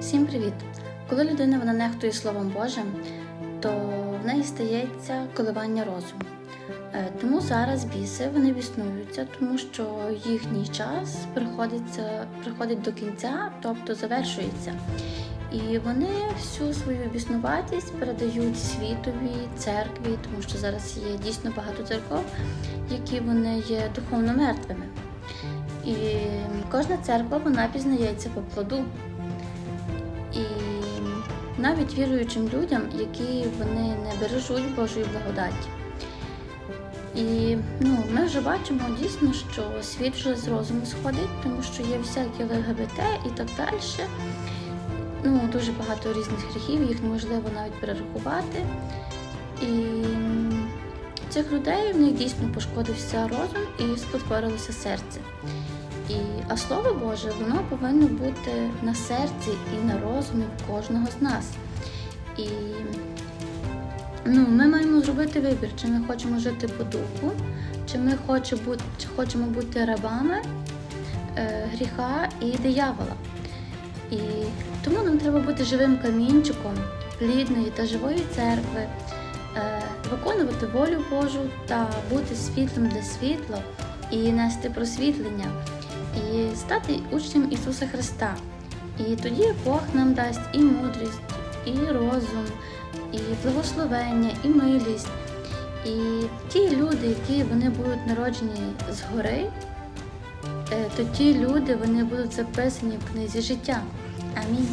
Всім привіт! Коли людина вона нехтує Словом Божим, то в неї стається коливання розуму. Е, Тому зараз біси вони біснуються, тому що їхній час приходить до кінця, тобто завершується. І вони всю свою біснуватість передають світові, церкві, тому що зараз є дійсно багато церков, які вони є духовно мертвими. І кожна церква вона пізнається по плоду. І навіть віруючим людям, які вони не бережуть Божої благодаті. І ну, ми вже бачимо дійсно, що світ вже з розуму сходить, тому що є всякі ЛГБТ і так далі. Ну, дуже багато різних гріхів, їх неможливо навіть перерахувати. І цих людей в них дійсно пошкодився розум і спотворилося серце. А слово Боже, воно повинно бути на серці і на розумі кожного з нас. І ну, ми маємо зробити вибір, чи ми хочемо жити по духу, чи ми хоче бути, чи хочемо бути рабами е, гріха і диявола. І тому нам треба бути живим камінчиком плідної та живої церкви, е, виконувати волю Божу та бути світлом для світла і нести просвітлення і стати учнем Ісуса Христа. І тоді Бог нам дасть і мудрість, і розум, і благословення, і милість. І ті люди, які вони будуть народжені згори, е, то ті люди вони будуть записані в книзі життя. Амінь.